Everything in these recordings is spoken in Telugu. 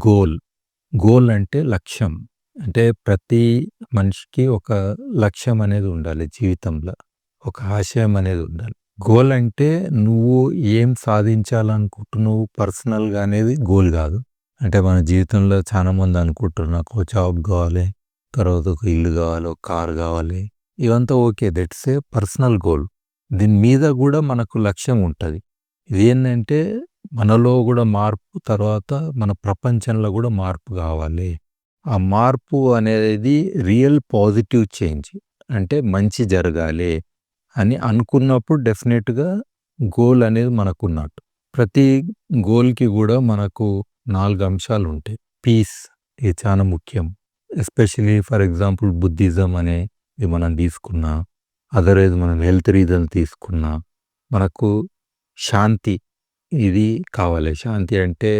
గోల్. గోల్ అంటే లక్ష్యం. అంటే ప్రతి మనిషికి ఒక లక్ష్యం అనేది ఉండాలి జీవితంలో. ఒక ఆశయం అనేది ఉండాలి. గోల్ అంటే నువ్వు ఏం సాధించాలనుకుంటున్నావు పర్సనల్‌గా అనేది గోల్ కాదు అంటే మన జీవితంలో చాలా మంది అనుకుంటారు నాకు ఒక జాబ్ కావాలి తర్వాత ఒక ఇల్లు కావాలి ఒక కార్ కావాలి ఇవంతా okay. That's a personal goal. దీని మీద కూడా మనకు లక్ష్యం ఉంటుంది ఇది ఏంటంటే మనలో కూడా మార్పు తర్వాత మన ప్రపంచంలో కూడా మార్పు కావాలి ఆ మార్పు అనేది రియల్ పాజిటివ్ చేంజ్. అంటే మంచి జరగాలి అని అనుకున్నప్పుడు డెఫినెట్గా గోల్ అనేది మనకున్నట్టు. ప్రతి గోల్‌కి కూడా మనకు నాలుగు అంశాలు ఉంటాయి పీస్ ఇది చాలా ముఖ్యం. ఎస్పెషల్లీ ఫర్ ఎగ్జాంపుల్ బుద్ధిజం అనేది మనం తీసుకున్నా, అదర్‌వైజ్ మనం హెల్త్ రీజన్ తీసుకున్నా, మనకు శాంతి ఇది కావాలి. శాంతి అంటే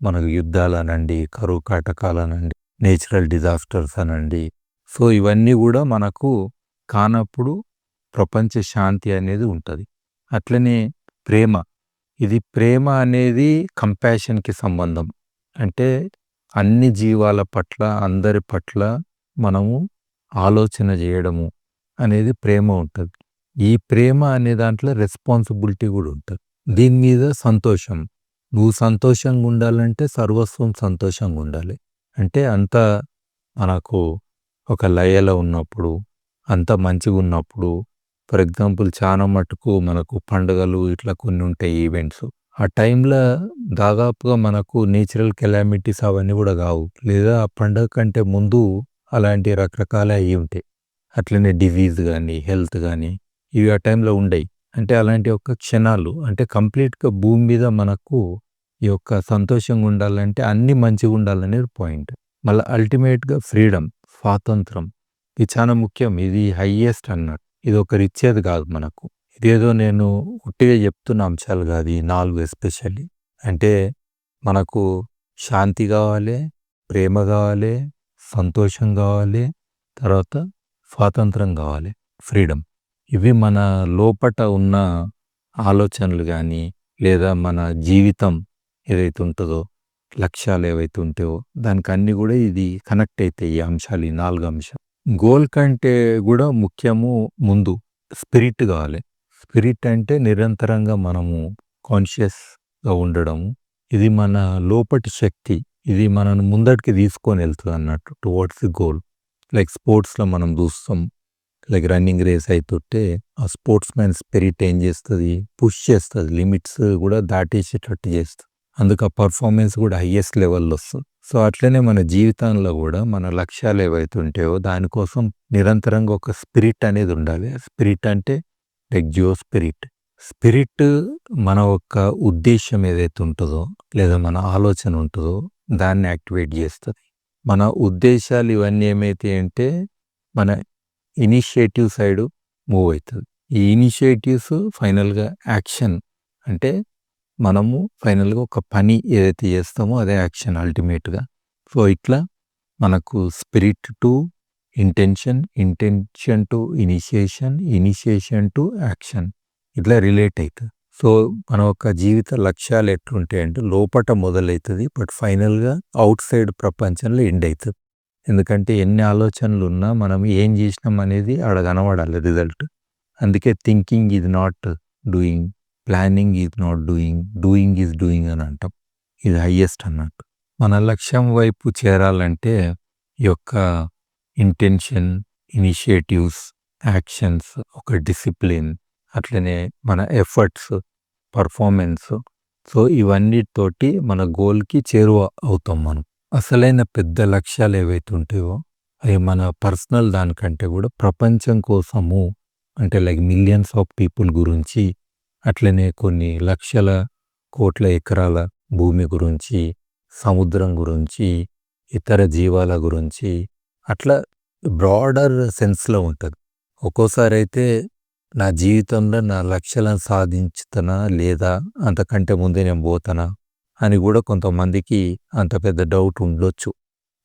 మనకు యుద్ధాలనండి, కరువు కాటకాలనండి, నేచురల్ డిజాస్టర్స్ అనండి. సో, ఇవన్నీ కూడా మనకు కానప్పుడు ప్రపంచ శాంతి అనేది ఉంటుంది అట్లనే ప్రేమ. ఇది ప్రేమ అనేది కంపాషన్‌కి సంబంధం. అంటే అన్ని జీవాల పట్ల, అందరి పట్ల మనము ఆలోచన చేయడము అనేది ప్రేమ ఉంటుంది ఈ ప్రేమ అనే దాంట్లో రెస్పాన్సిబిలిటీ కూడా ఉంటుంది దీని మీద సంతోషం. నువ్వు సంతోషంగా ఉండాలంటే సర్వస్వం సంతోషంగా ఉండాలి. అంటే అంత మనకు ఒక లయలో ఉన్నప్పుడు, అంత మంచిగా ఉన్నప్పుడు ఫర్ ఎగ్జాంపుల్ చాలా మటుకు మనకు పండుగలు ఇట్లా కొన్ని ఉంటాయి ఈవెంట్స్. ఆ టైంలో దాదాపుగా మనకు నేచురల్ కెలామిటీస్ అవన్నీ కూడా కావు లేదా ఆ పండగ కంటే ముందు అలాంటి రకరకాల అయ్యి ఉంటాయి. అట్లనే డివీజ్ కానీ హెల్త్ కానీ ఇవి ఆ టైంలో ఉండయి. అంటే అలాంటి ఒక క్షణాలు అంటే కంప్లీట్‌గా భూమి మీద మనకు ఈ యొక్క సంతోషంగా ఉండాలంటే అన్ని మంచిగా ఉండాలనేది పాయింట్. మళ్ళీ అల్టిమేట్‌గా ఫ్రీడమ్ స్వాతంత్రం. ఇది చాలా ముఖ్యం. ఇది హైయెస్ట్ అన్నట్టు. ఇది ఒకరిచ్చేది కాదు మనకు. ఇదేదో నేను ఉట్టిగా చెప్తున్న అంశాలు కాదు ఈ నాలుగు ఎస్పెషల్లీ. అంటే మనకు శాంతి కావాలి ప్రేమ కావాలి సంతోషం కావాలి తర్వాత స్వాతంత్రం కావాలి ఫ్రీడమ్. ఇవి మన లోపట ఉన్న ఆలోచనలు కానీ లేదా మన జీవితం ఏదైతే ఉంటుందో లక్ష్యాలు ఏవైతే ఉంటాయో దానికి అన్నీ కూడా ఇది కనెక్ట్ అవుతాయి ఈ అంశాలు. ఈ నాలుగు అంశాలు. గోల్ కంటే కూడా ముఖ్యము ముందు స్పిరిట్ కావాలి స్పిరిట్ అంటే నిరంతరంగా మనము కాన్షియస్‌గా ఉండడము. ఇది మన లోపటి శక్తి. ఇది మనను ముందటికి తీసుకొని వెళ్తుంది అన్నట్టు టువర్డ్స్ ది గోల్. లైక్ స్పోర్ట్స్‌లో మనం చూస్తాం లైక్ రన్నింగ్ రేస్ అవుతుంటే ఆ స్పోర్ట్స్ మ్యాన్ స్పిరిట్ ఏం చేస్తుంది? పుష్ చేస్తుంది. లిమిట్స్ కూడా దాటేసేటట్టు చేస్తుంది. అందుకు ఆ పర్ఫార్మెన్స్ కూడా హయ్యెస్ట్ లెవెల్‌లో వస్తుంది. సో, అట్లనే మన జీవితంలో కూడా మన లక్ష్యాలు ఏవైతే ఉంటాయో దానికోసం నిరంతరంగా ఒక స్పిరిట్ అనేది ఉండాలి. స్పిరిట్ అంటే లైక్ జియో స్పిరిట్. స్పిరిట్ మన యొక్క ఉద్దేశ్యం ఏదైతే ఉంటుందో లేదా మన ఆలోచన ఉంటుందో దాన్ని యాక్టివేట్ చేస్తుంది. మన ఉద్దేశాలు ఇవన్నీ ఏమైతే అంటే మన ఇనిషియేటివ్ సైడ్ మూవ్ అవుతుంది. ఈ ఇనిషియేటివ్స్ ఫైనల్‌గా యాక్షన్ అంటే మనము ఫైనల్‌గా ఒక పని ఏదైతే చేస్తామో అదే యాక్షన్ అల్టిమేట్‌గా. సో, ఇట్లా మనకు spirit to intention, intention to initiation, initiation to action ఇట్లా రిలేట్ అవుతుంది. సో, మన యొక్క జీవిత లక్ష్యాలు ఎట్లుంటాయంటే లోపట మొదలవుతుంది బట్ ఫైనల్‌గా అవుట్ సైడ్ ప్రపంచంలో ఎండ్ అవుతుంది. ఎందుకంటే ఎన్ని ఆలోచనలు ఉన్నా మనం ఏం చేసినాం అనేది ఆడ కనబడాలి రిజల్ట్. అందుకే thinking is not doing, planning is not doing, doing is doing అని అంటాం. ఇది హయ్యెస్ట్ అన్నట్టు. మన లక్ష్యం వైపు చేరాలంటే ఈ యొక్క ఇంటెన్షన్, ఇనిషియేటివ్స్, యాక్షన్స్, ఒక డిసిప్లిన్ అట్లనే మన ఎఫర్ట్స్, పర్ఫార్మెన్స్ సో, ఇవన్నిటితోటి మన గోల్‌కి చేరువ అవుతాం మనం. అసలైన పెద్ద లక్ష్యాలు ఏవైతే ఉంటాయో అవి మన పర్సనల్ దానికంటే కూడా ప్రపంచం కోసము అంటే లైక్ మిలియన్స్ ఆఫ్ పీపుల్ గురించి, అట్లనే కొన్ని లక్షల, కోట్ల ఎకరాల భూమి గురించి, సముద్రం గురించి, ఇతర జీవాల గురించి అట్లా బ్రాడర్ సెన్స్‌లో ఉంటది. ఒక్కోసారైతే నా జీవితంలో నా లక్ష్యాలను సాధించుతనా లేదా అంతకంటే ముందే నేను పోతనా అని కూడా కొంతమందికి అంత పెద్ద డౌట్ ఉండొచ్చు.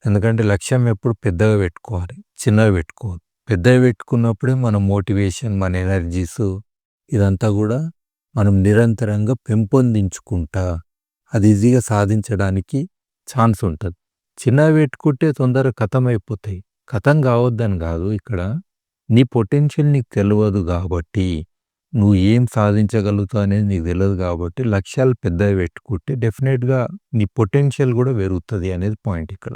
ఎందుకంటే లక్ష్యం ఎప్పుడు పెద్దగా పెట్టుకోవాలి. చిన్నగా పెట్టుకోవద్దు. పెద్దగా పెట్టుకున్నప్పుడే మన మోటివేషన్, మన ఎనర్జీస్ ఇదంతా కూడా మనం నిరంతరంగా పెంపొందించుకుంటా అది ఈజీగా సాధించడానికి ఛాన్స్ ఉంటుంది చిన్నవి పెట్టుకుంటే తొందరగా అయిపోతాయి ఖతంగా కావద్దని కాదు ఇక్కడ. నీ పొటెన్షియల్ నీకు తెలియదు కాబట్టి, నువ్వు ఏం సాధించగలుగుతావు అనేది నీకు తెలియదు కాబట్టి లక్ష్యాలు పెద్దవి పెట్టుకుంటే డెఫినెట్గా నీ పొటెన్షియల్ కూడా పెరుగుతుంది అనేది పాయింట్ ఇక్కడ.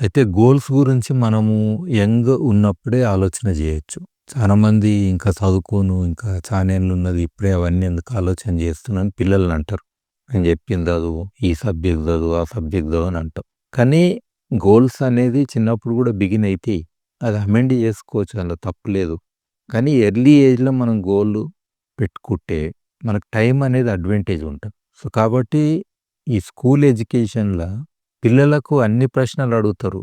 అయితే గోల్స్ గురించి మనము యంగ్ ఉన్నప్పుడే ఆలోచన చేయొచ్చు. చాలామంది ఇంకా చదువుకోను, ఇంకా చానేళ్ళు ఉన్నది ఇప్పుడే అవన్నీ ఎందుకు ఆలోచన చేస్తున్నాను అని పిల్లల్ని అంటారు. నేను చెప్పింది చదువు, ఈ సబ్జెక్ట్ చదువు, ఆ సబ్జెక్ట్ చదువు అని అంటాం. కానీ గోల్స్ అనేది చిన్నప్పుడు కూడా బిగిన్ అయితే అది అమెండ్ చేసుకోవచ్చు అందులో తప్పు లేదు. కానీ ఎర్లీ ఏజ్‌లో మనం గోల్ పెట్టుకుంటే మనకు టైం అనేది అడ్వాంటేజ్ ఉంటుంది సో, కాబట్టి ఈ స్కూల్ ఎడ్యుకేషన్లో పిల్లలకు అన్ని ప్రశ్నలు అడుగుతారు.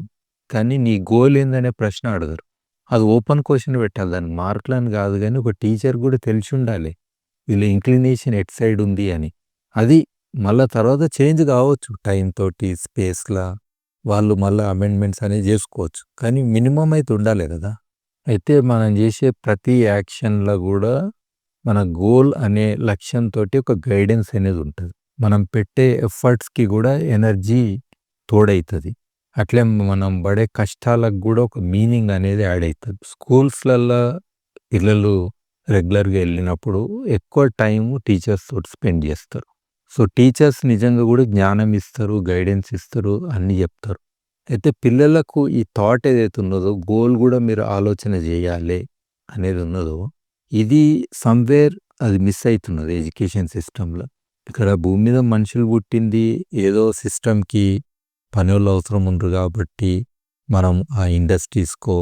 కానీ నీ గోల్ ఏందనే ప్రశ్న అడగరు. అది ఓపెన్ క్వశ్చన్ పెట్టాలి. దానికి మార్కులని కాదు కానీ ఒక టీచర్ కూడా తెలిసి ఉండాలి. వీళ్ళ ఇంక్లినేషన్ ఎటు సైడ్ ఉంది అని. అది మళ్ళా తర్వాత చేంజ్ కావచ్చు టైం తోటి, స్పేస్‌లా వాళ్ళు మళ్ళీ అమెండ్‌మెంట్స్ అనేవి చేసుకోవచ్చు. కానీ మినిమం అయితే ఉండాలి కదా! అయితే మనం చేసే ప్రతి యాక్షన్‌లో కూడా మన గోల్ అనే లక్ష్యంతో ఒక గైడెన్స్ అనేది ఉంటుంది మనం పెట్టే ఎఫర్ట్స్‌కి కూడా ఎనర్జీ తోడవుతుంది అట్లే మనం పడే కష్టాలకు కూడా ఒక మీనింగ్ అనేది యాడ్ అవుతుంది స్కూల్స్లల్లో పిల్లలు రెగ్యులర్‌గా వెళ్ళినప్పుడు ఎక్కువ టైం టీచర్స్ తోటి స్పెండ్ చేస్తారు. సో, టీచర్స్ నిజంగా కూడా జ్ఞానం ఇస్తారు, గైడెన్స్ ఇస్తారు, అన్నీ చెప్తారు. అయితే పిల్లలకు ఈ థాట్ ఏదైతే ఉన్నదో గోల్ కూడా మీరు ఆలోచన చేయాలి అనేది ఉన్నదో ఇది సమ్‌వేర్ అది మిస్ అవుతున్నది ఎడ్యుకేషన్ సిస్టంలో ఇక్కడ భూమి మీద మనుషులు పుట్టింది ఏదో సిస్టమ్‌కి పనులు అవసరం ఉండరు కాబట్టి మనం ఆ ఇండస్ట్రీస్‌కో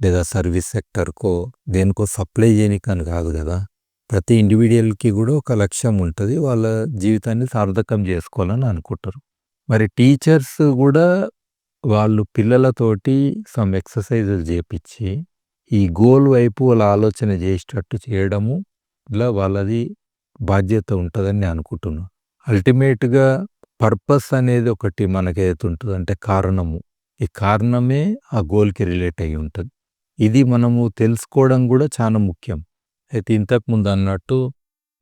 లేదా సర్వీస్ సెక్టార్‌కో దేనికో సప్లై చేయనికని కాదు కదా! ప్రతి ఇండివిడ్యుయల్‌కి కూడా ఒక లక్ష్యం ఉంటుంది వాళ్ళ జీవితాన్ని సార్థకం చేసుకోవాలని అనుకుంటారు. మరి టీచర్స్ కూడా వాళ్ళు పిల్లలతోటి సమ్ ఎక్సర్‌సైజెస్ చేపిచ్చి ఈ గోల్ వైపు వాళ్ళ ఆలోచన చేసేటట్టు చేయడము ఇలా వాళ్ళది బాధ్యత ఉంటుందని నేను అనుకుంటున్నాను అల్టిమేట్‌గా పర్పస్ అనేది ఒకటి మనకేదైతే ఉంటదో అంటే కారణము. ఈ కారణమే ఆ గోల్‌కి రిలేట్ అయి ఉంటుంది ఇది మనము తెలుసుకోవడం కూడా చాలా ముఖ్యం. అయితే ఇంతకుముందు అన్నట్టు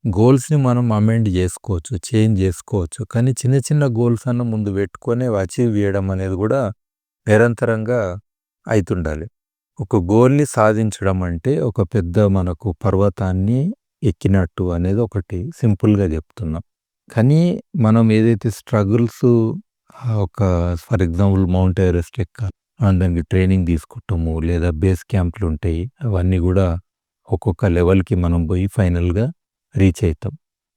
గోల్స్‌ని మనం అమెండ్ చేసుకోవచ్చు, చేంజ్ చేసుకోవచ్చు. కానీ చిన్న చిన్న గోల్స్ అన్న ముందు పెట్టుకొని అచీవ్ చేయడం అనేది కూడా నిరంతరంగా అయితుండాలి. ఒక గోల్‌ని సాధించడం అంటే ఒక పెద్ద మనకు పర్వతాన్ని ఎక్కినట్టు అనేది ఒకటి సింపుల్‌గా చెప్తున్నాం. కానీ మనం ఏదైతే స్ట్రగుల్స్ ఒక ఫర్ ఎగ్జాంపుల్ మౌంట్ ఎవరెస్ట్ ఎక్కాలి. దానికి ట్రైనింగ్ తీసుకుంటాము. లేదా బేస్ క్యాంప్‌లు ఉంటాయి. అవన్నీ కూడా ఒక్కొక్క లెవెల్‌కి మనం పోయి ఫైనల్‌గా రీచ్ అవుతాం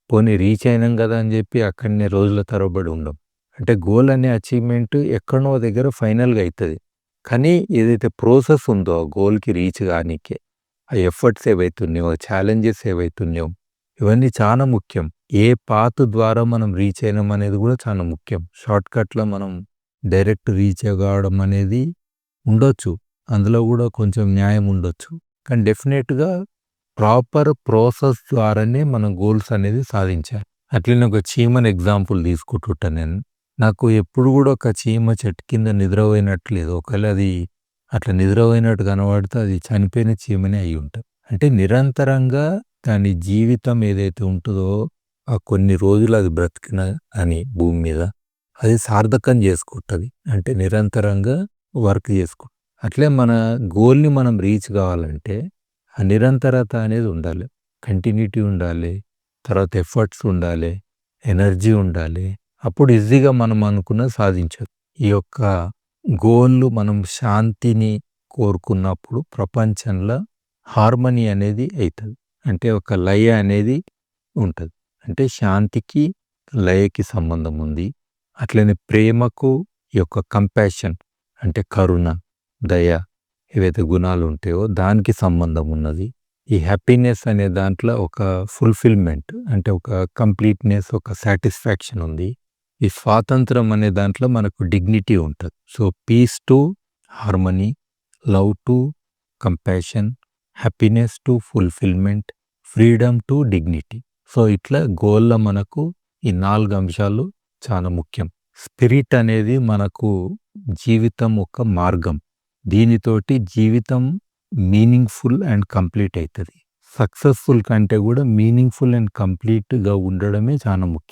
పోనీ రీచ్ అయినాం కదా అని చెప్పి అక్కడనే రోజుల తరబడి ఉండం. అంటే గోల్ అనే అచీవ్‌మెంట్ ఎక్కడనో దగ్గర ఫైనల్‌గా అవుతుంది కానీ ఏదైతే ప్రాసెస్ ఉందో ఆ గోల్‌కి రీచ్ కానీకే ఆ ఎఫర్ట్స్ ఏవైతున్నాయో ఛాలెంజెస్ ఏవైతున్నాయో ఇవన్నీ చాలా ముఖ్యం. ఏ పాత్ ద్వారా మనం రీచ్ అయినాం అనేది కూడా చాలా ముఖ్యం. షార్ట్‌కట్‌లో మనం డైరెక్ట్ రీచ్ కావడం అనేది ఉండొచ్చు. అందులో కూడా కొంచెం న్యాయం ఉండొచ్చు. కానీ డెఫినెట్గా ప్రాపర్ ప్రాసెస్ ద్వారానే మనం గోల్స్ అనేది సాధించాలి. అట్లనే ఒక చీమన్ ఎగ్జాంపుల్ తీసుకుంటుంటా నేను. నాకు ఎప్పుడు కూడా ఒక చీమ చెట్టు కింద నిద్రపోయినట్లేదు ఒకవేళ అది అట్లా నిద్రపోయినట్టు కనబడితే అది చనిపోయిన చీమనే అయ్యి ఉంటుంది అంటే నిరంతరంగా దాని జీవితం ఏదైతే ఉంటుందో ఆ కొన్ని రోజులు అది బ్రతికిన అని భూమి మీద అది సార్థకం చేసుకుంటుంది అంటే నిరంతరంగా వర్క్ చేసుకుంటుంది అట్లే మన గోల్‌ని మనం రీచ్ కావాలంటే ఆ నిరంతరత అనేది ఉండాలి. కంటిన్యూటీ ఉండాలి. తర్వాత ఎఫర్ట్స్ ఉండాలి. ఎనర్జీ ఉండాలి. అప్పుడు ఈజీగా మనం అనుకున్న సాధించదు ఈ యొక్క గోల్లు మనం శాంతిని కోరుకున్నప్పుడు ప్రపంచంలో హార్మనీ అనేది అవుతుంది అంటే ఒక లయ అనేది ఉంటుంది అంటే శాంతికి, లయకి సంబంధం ఉంది. అట్లనే ప్రేమకు ఈ యొక్క కంపాషన్ అంటే కరుణ, దయ ఏవైతే గుణాలు ఉంటాయో దానికి సంబంధం ఉన్నది. ఈ హ్యాపీనెస్ అనే దాంట్లో ఒక ఫుల్‌ఫిల్‌మెంట్ అంటే ఒక కంప్లీట్‌నెస్, ఒక సాటిస్ఫాక్షన్ ఉంది. ఈ స్వాతంత్రం అనే దాంట్లో మనకు డిగ్నిటీ ఉంటది. So, peace to harmony, love to compassion, happiness to fulfilment, freedom to dignity. So, ఇట్లా గోల్‌లో మనకు ఈ నాలుగు అంశాలు చాలా ముఖ్యం. స్పిరిట్ అనేది మనకు జీవితం ఒక మార్గం. దీనితోటి జీవితం మీనింగ్‌ఫుల్ అండ్ కంప్లీట్ అవుతుంది సక్సెస్‌ఫుల్ కంటే కూడా మీనింగ్‌ఫుల్ అండ్ కంప్లీట్‌గా ఉండడమే చాలా ముఖ్యం.